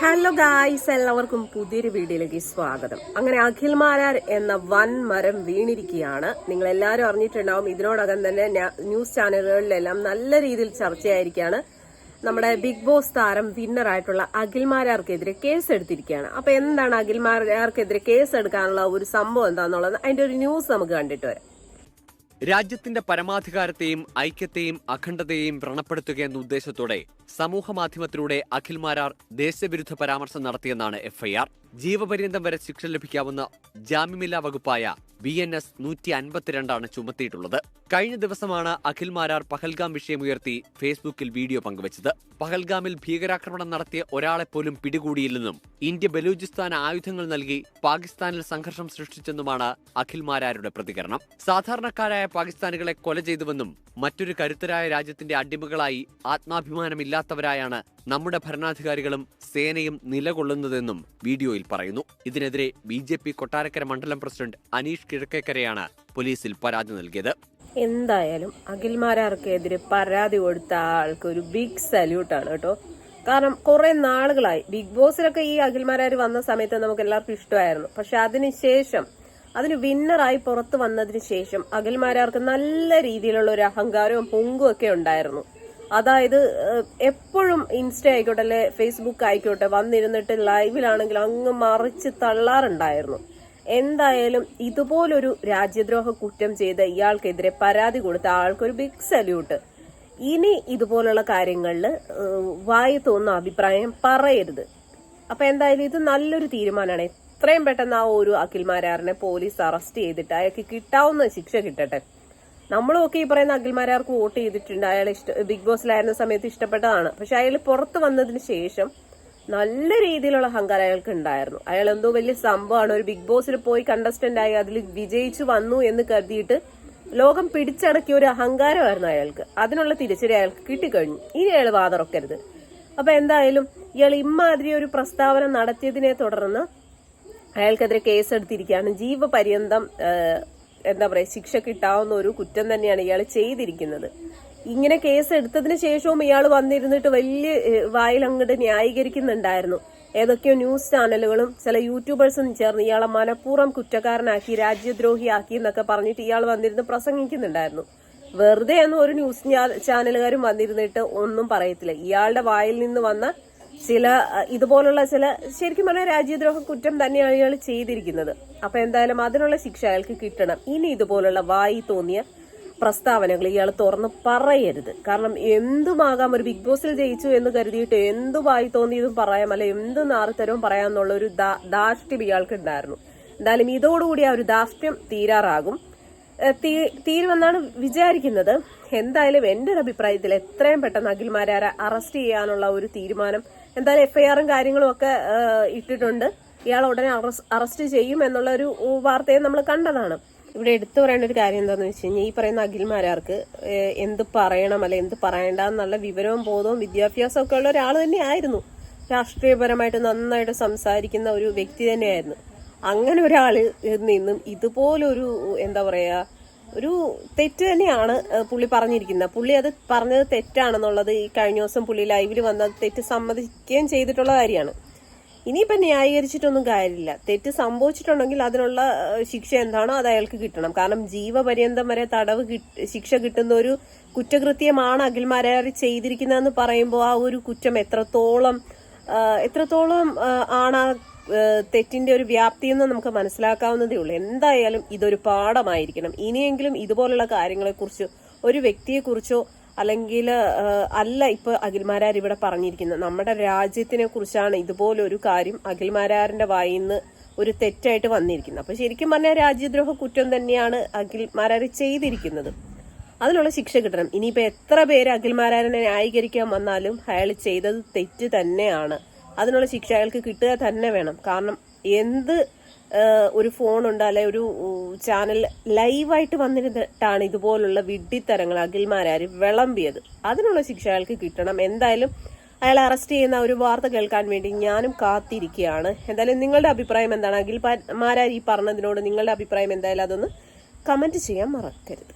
Hello guys എല്ലാവർക്കും പുതിയൊരു വീഡിയോയിലേക്ക് സ്വാഗതം. അങ്ങനെ അഖിൽ മാരാർ എന്ന വൻ മരം വീണിരിക്കുകയാണ്. നിങ്ങൾ എല്ലാവരും അറിഞ്ഞിട്ടുണ്ടാവും ഇതിനോടകം തന്നെ ന്യ- ന്യൂസ് ചാനലുകളിലെല്ലാം നല്ല രീതിയിൽ ചർച്ചയായിരിക്കുകയാണ്. നമ്മുടെ ബിഗ് ബോസ് താരം വിന്നർ ആയിട്ടുള്ള അഖിൽ മാരാർക്കെതിരെ കേസ് എടുത്തിരിക്കുകയാണ്. അപ്പൊ എന്താണ് അഖിൽ മാരാർക്കെതിരെ കേസ് എടുക്കാനുള്ള ഒരു സംഭവം എന്താണെന്നുള്ളത് അതിന്റെ ഒരു ന്യൂസ് നമുക്ക് കണ്ടിട്ട് വരാം. രാജ്യത്തിന്റെ പരമാധികാരത്തെയും ഐക്യത്തെയും അഖണ്ഡതയെയും വ്രണപ്പെടുത്തുക എന്ന ഉദ്ദേശത്തോടെ സമൂഹ മാധ്യമത്തിലൂടെ അഖിൽ മാരാർ ദേശവിരുദ്ധ പരാമർശം നടത്തിയെന്നാണ് എഫ്ഐആർ. ജീവപര്യന്തം വരെ ശിക്ഷ ലഭിക്കാവുന്ന ജാമ്യമില്ലാ വകുപ്പായ ബി എൻ എസ് നൂറ്റി അൻപത്തിരണ്ടാണ് ചുമത്തിയിട്ടുള്ളത്. കഴിഞ്ഞ ദിവസമാണ് അഖിൽ മാരാർ പഹൽഗാം വിഷയമുയർത്തി ഫേസ്ബുക്കിൽ വീഡിയോ പങ്കുവച്ചത്. പഹൽഗാമിൽ ഭീകരാക്രമണം നടത്തിയ ഒരാളെ പോലും പിടികൂടിയില്ലെന്നും ഇന്ത്യ ബലൂചിസ്ഥാന് ആയുധങ്ങൾ നൽകി പാകിസ്ഥാനിൽ സംഘർഷം സൃഷ്ടിച്ചെന്നുമാണ് അഖിൽ മാരാരുടെ പ്രതികരണം. സാധാരണക്കാരായ പാകിസ്ഥാനികളെ കൊല ചെയ്തുവെന്നും മറ്റൊരു കരുത്തരായ രാജ്യത്തിന്റെ അടിമകളായി ആത്മാഭിമാനമില്ലാത്തവരായാണ് നമ്മുടെ ഭരണാധികാരികളും സേനയും നിലകൊള്ളുന്നതെന്നും വീഡിയോയിൽ പറയുന്നു. ഇതിനെതിരെ ബി ജെ പി കൊട്ടാരക്കര മണ്ഡലം പ്രസിഡന്റ് അനീഷ് കിഴക്കേക്കരയാണ് പോലീസിൽ പരാതി നൽകിയത്. എന്തായാലും അഖിൽമാരാർക്കെതിരെ പരാതി കൊടുത്ത ആൾക്ക് ഒരു ബിഗ് സല്യൂട്ടാണ് കേട്ടോ. കാരണം കുറെ നാളുകളായി ബിഗ് ബോസിലൊക്കെ ഈ അഖിൽമാരാർ വന്ന സമയത്ത് നമുക്ക് എല്ലാവർക്കും ഇഷ്ടമായിരുന്നു. പക്ഷെ അതിനുശേഷം അതിന് വിന്നറായി പുറത്തു വന്നതിന് ശേഷം അഖിൽമാരാർക്ക് നല്ല രീതിയിലുള്ള ഒരു അഹങ്കാരവും പൊങ്കും ഒക്കെ ഉണ്ടായിരുന്നു. അതായത് എപ്പോഴും ഇൻസ്റ്റ ആയിക്കോട്ടെ അല്ലെ ഫേസ്ബുക്ക് ആയിക്കോട്ടെ വന്നിരുന്നിട്ട് ലൈവിലാണെങ്കിൽ അങ്ങ് മറിച്ച് തള്ളാറുണ്ടായിരുന്നു. എന്തായാലും ഇതുപോലൊരു രാജ്യദ്രോഹ കുറ്റം ചെയ്ത ഇയാൾക്കെതിരെ പരാതി കൊടുത്ത ആൾക്കൊരു ബിഗ് സല്യൂട്ട് ഇനി ഇതുപോലുള്ള കാര്യങ്ങളിൽ വായി തോന്നുന്ന അഭിപ്രായം പറയരുത്. അപ്പൊ എന്തായാലും ഇത് നല്ലൊരു തീരുമാനമാണ്. എത്രയും പെട്ടെന്ന് ആ ഒരു അഖിൽമാരാറിനെ പോലീസ് അറസ്റ്റ് ചെയ്തിട്ട് അയാൾക്ക് കിട്ടാവുന്ന ശിക്ഷ കിട്ടട്ടെ. നമ്മളും ഒക്കെ ഈ പറയുന്ന അഖിൽമാരാർക്ക് വോട്ട് ചെയ്തിട്ടുണ്ട്. അയാൾ ഇഷ്ട ബിഗ് ബോസിലായിരുന്ന സമയത്ത് ഇഷ്ടപ്പെട്ടതാണ്. പക്ഷെ അയാൾ പുറത്ത് വന്നതിന് ശേഷം നല്ല രീതിയിലുള്ള അഹങ്കാരം അയാൾക്ക് ഉണ്ടായിരുന്നു. അയാൾ എന്തോ വലിയ സംഭവമാണ്. ഒരു ബിഗ് ബോസിൽ പോയി കണ്ടസ്റ്റന്റ് ആയി അതിൽ വിജയിച്ചു വന്നു എന്ന് കരുതിയിട്ട് ലോകം പിടിച്ചടക്കിയ ഒരു അഹങ്കാരമായിരുന്നു അയാൾക്ക്. അതിനുള്ള തിരിച്ചടി അയാൾക്ക് കിട്ടിക്കഴിഞ്ഞു. ഇനി അയാൾ വാതറക്കരുത്. അപ്പൊ എന്തായാലും ഇയാൾ ഇമ്മാതിരി ഒരു പ്രസ്താവന നടത്തിയതിനെ തുടർന്ന് അയാൾക്കെതിരെ കേസെടുത്തിരിക്കുകയാണ്. ജീവപര്യന്തം എന്താ പറയാ ശിക്ഷ കിട്ടാവുന്ന ഒരു കുറ്റം തന്നെയാണ് ഇയാൾ ചെയ്തിരിക്കുന്നത്. ഇങ്ങനെ കേസ് എടുത്തതിന് ശേഷവും ഇയാൾ വന്നിരുന്നിട്ട് വലിയ വായിൽ അങ്ങോട്ട് ന്യായീകരിക്കുന്നുണ്ടായിരുന്നു. ഏതൊക്കെയോ ന്യൂസ് ചാനലുകളും ചില യൂട്യൂബേഴ്സും ചേർന്ന് ഇയാളെ മനഃപൂർവം കുറ്റക്കാരനാക്കി രാജ്യദ്രോഹിയാക്കി എന്നൊക്കെ പറഞ്ഞിട്ട് ഇയാൾ വന്നിരുന്ന് പ്രസംഗിക്കുന്നുണ്ടായിരുന്നു. വെറുതെ ഒന്നും ഒരു ന്യൂസ് ചാനലുകാരും വന്നിരുന്നിട്ട് ഒന്നും പറയത്തില്ല. ഇയാളുടെ വായിൽ നിന്ന് വന്ന ചില ഇതുപോലുള്ള ചില ശരിക്കും പറഞ്ഞാൽ രാജ്യദ്രോഹ കുറ്റം തന്നെയാണ് ഇയാൾ ചെയ്തിരിക്കുന്നത്. അപ്പൊ എന്തായാലും അതിനുള്ള ശിക്ഷ അയാൾക്ക് കിട്ടണം. ഇനി ഇതുപോലുള്ള വായി തോന്നിയ പ്രസ്താവനകൾ ഇയാൾ തുറന്ന് പറയരുത്. കാരണം എന്തുമാകാം ഒരു ബിഗ് ബോസിൽ ജയിച്ചു എന്ന് കരുതിയിട്ട് എന്തു വായി തോന്നിയതും പറയാം അല്ലെ എന്ത് നാറിത്തരവും പറയാമെന്നുള്ള ഒരു ദാഷ്ട്യം ഇയാൾക്ക് ഉണ്ടായിരുന്നു എന്തായാലും ഇതോടുകൂടി ആ ഒരു ദാഷ്ട്യം തീരാറാകും. തീരുമെന്നാണ് വിചാരിക്കുന്നത്. എന്തായാലും എന്റെ ഒരു അഭിപ്രായത്തിൽ എത്രയും പെട്ടെന്ന് അഖിൽമാരെ അറസ്റ്റ് ചെയ്യാനുള്ള ഒരു തീരുമാനം എന്തായാലും എഫ്ഐആറും കാര്യങ്ങളും ഒക്കെ ഇട്ടിട്ടുണ്ട്. ഇയാൾ ഉടനെ അറസ്റ്റ് ചെയ്യും എന്നുള്ള ഒരു വാർത്തയെ നമ്മൾ കണ്ടതാണ്. ഇവിടെ എടുത്തു പറയേണ്ട ഒരു കാര്യം എന്താണെന്ന് വെച്ച് കഴിഞ്ഞാൽ ഈ പറയുന്ന അഖിൽമാരാർക്ക് എന്ത് പറയണം അല്ലെ എന്ത് പറയണ്ട എന്നുള്ള വിവരവും ബോധവും വിദ്യാഭ്യാസവും ഒക്കെ ഉള്ള ഒരാൾ തന്നെയായിരുന്നു. രാഷ്ട്രീയപരമായിട്ട് നന്നായിട്ട് സംസാരിക്കുന്ന ഒരു വ്യക്തി തന്നെയായിരുന്നു. അങ്ങനെ ഒരാൾ നിന്നും ഇതുപോലൊരു എന്താ പറയുക ഒരു തെറ്റ് തന്നെയാണ് പുള്ളി പറഞ്ഞിരിക്കുന്നത്. പുള്ളി അത് പറഞ്ഞത് തെറ്റാണെന്നുള്ളത് ഈ കഴിഞ്ഞ ദിവസം പുള്ളി ലൈവിൽ വന്ന തെറ്റ് സമ്മതിക്കുകയും ചെയ്തിട്ടുള്ള കാര്യമാണ്. ഇനിയിപ്പം ന്യായീകരിച്ചിട്ടൊന്നും കാര്യമില്ല. തെറ്റ് സംഭവിച്ചിട്ടുണ്ടെങ്കിൽ അതിനുള്ള ശിക്ഷ എന്താണോ അത് അയാൾക്ക് കിട്ടണം. കാരണം ജീവപര്യന്തം വരെ തടവ് ശിക്ഷ കിട്ടുന്ന ഒരു കുറ്റകൃത്യമാണ് അഖിൽമാരാർ ചെയ്തിരിക്കുന്നതെന്ന് പറയുമ്പോൾ ആ ഒരു കുറ്റം എത്രത്തോളം എത്രത്തോളം ആണ് തെറ്റിന്റെ ഒരു വ്യാപ്തി എന്ന് നമുക്ക് മനസ്സിലാക്കാവുന്നതേ ഉള്ളൂ. എന്തായാലും ഇതൊരു പാഠമായിരിക്കണം. ഇനിയെങ്കിലും ഇതുപോലുള്ള കാര്യങ്ങളെക്കുറിച്ച് ഒരു വ്യക്തിയെക്കുറിച്ചോ അല്ലെങ്കിൽ അല്ല ഇപ്പൊ അഖിൽമാരാർ ഇവിടെ പറഞ്ഞിരിക്കുന്നത്. നമ്മുടെ രാജ്യത്തിനെ കുറിച്ചാണ് ഇതുപോലൊരു കാര്യം അഖിൽമാരാറിന്റെ വായിൽ നിന്ന് ഒരു തെറ്റായിട്ട് വന്നിരിക്കുന്നത്. അപ്പൊ ശരിക്കും പറഞ്ഞാൽ രാജ്യദ്രോഹ കുറ്റം തന്നെയാണ് അഖിൽമാരാർ ചെയ്തിരിക്കുന്നത്. അതിനുള്ള ശിക്ഷ കിട്ടണം. ഇനിയിപ്പോ എത്ര പേര് അഖിൽമാരാരനെ ന്യായീകരിക്കാൻ വന്നാലും അയാൾ ചെയ്തത് തെറ്റ് തന്നെയാണ്. അതിനുള്ള ശിക്ഷ അയാൾക്ക് കിട്ടുക തന്നെ വേണം. കാരണം എന്ത് ഒരു ഫോണുണ്ട് അല്ലെ ഒരു ചാനൽ ലൈവായിട്ട് വന്നിരുന്നിട്ടാണ് ഇതുപോലുള്ള വിഡ്ഢിത്തരങ്ങൾ അഖിൽമാരാര് വിളമ്പിയത്. അതിനുള്ള ശിക്ഷ അയാൾക്ക് കിട്ടണം. എന്തായാലും അയാൾ അറസ്റ്റ് ചെയ്യുന്ന ഒരു വാർത്ത കേൾക്കാൻ വേണ്ടി ഞാനും കാത്തിരിക്കുകയാണ്. എന്തായാലും നിങ്ങളുടെ അഭിപ്രായം എന്താണ്? അഖിൽ മാരാർ ഈ പറഞ്ഞതിനോട് നിങ്ങളുടെ അഭിപ്രായം എന്തായാലും അതൊന്ന് കമന്റ് ചെയ്യാൻ മറക്കരുത്.